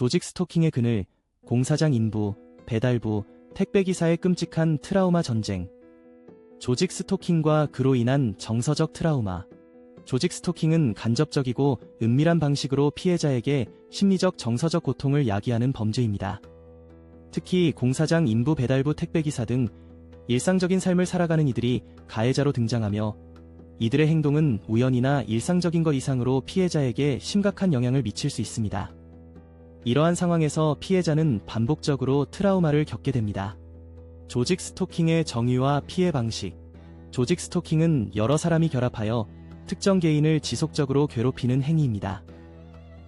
조직 스토킹의 그늘, 공사장 인부, 배달부, 택배기사의 끔찍한 트라우마 전쟁. 조직 스토킹과 그로 인한 정서적 트라우마. 조직 스토킹은 간접적이고 은밀한 방식으로 피해자에게 심리적 정서적 고통을 야기하는 범죄입니다. 특히 공사장 인부 배달부 택배기사 등 일상적인 삶을 살아가는 이들이 가해자로 등장하며 이들의 행동은 우연이나 일상적인 것 이상으로 피해자에게 심각한 영향을 미칠 수 있습니다. 이러한 상황에서 피해자는 반복적으로 트라우마를 겪게 됩니다. 조직 스토킹의 정의와 피해 방식. 조직 스토킹은 여러 사람이 결합하여 특정 개인을 지속적으로 괴롭히는 행위입니다.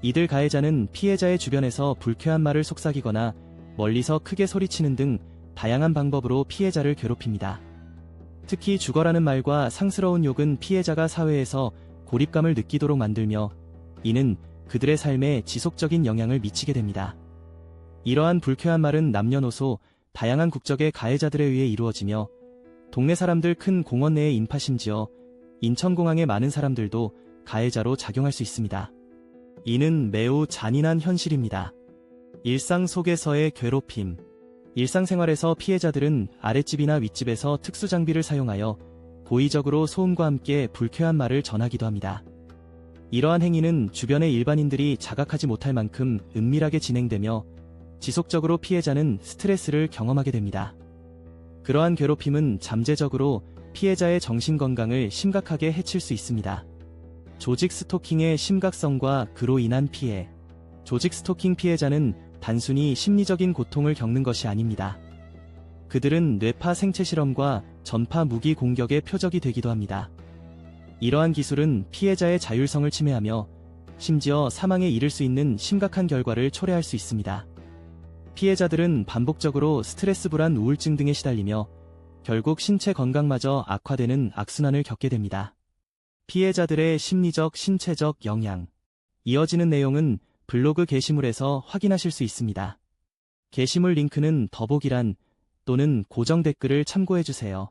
이들 가해자는 피해자의 주변에서 불쾌한 말을 속삭이거나 멀리서 크게 소리치는 등 다양한 방법으로 피해자를 괴롭힙니다. 특히 죽어라는 말과 상스러운 욕은 피해자가 사회에서 고립감을 느끼도록 만들며 이는 그들의 삶에 지속적인 영향을 미치게 됩니다. 이러한 불쾌한 말은 남녀노소, 다양한 국적의 가해자들에 의해 이루어지며 동네 사람들 큰 공원 내에 인파 심지어 인천공항의 많은 사람들도 가해자로 작용할 수 있습니다. 이는 매우 잔인한 현실입니다. 일상 속에서의 괴롭힘. 일상생활에서 피해자들은 아랫집이나 윗집에서 특수장비를 사용하여 고의적으로 소음과 함께 불쾌한 말을 전하기도 합니다. 이러한 행위는 주변의 일반인들이 자각하지 못할 만큼 은밀하게 진행되며 지속적으로 피해자는 스트레스를 경험하게 됩니다. 그러한 괴롭힘은 잠재적으로 피해자의 정신건강을 심각하게 해칠 수 있습니다. 조직 스토킹의 심각성과 그로 인한 피해. 조직 스토킹 피해자는 단순히 심리적인 고통을 겪는 것이 아닙니다. 그들은 뇌파 생체 실험과 전파 무기 공격의 표적이 되기도 합니다. 이러한 기술은 피해자의 자율성을 침해하며 심지어 사망에 이를 수 있는 심각한 결과를 초래할 수 있습니다. 피해자들은 반복적으로 스트레스 불안 우울증 등에 시달리며 결국 신체 건강마저 악화되는 악순환을 겪게 됩니다. 피해자들의 심리적, 신체적 영향. 이어지는 내용은 블로그 게시물에서 확인하실 수 있습니다. 게시물 링크는 더보기란 또는 고정 댓글을 참고해주세요.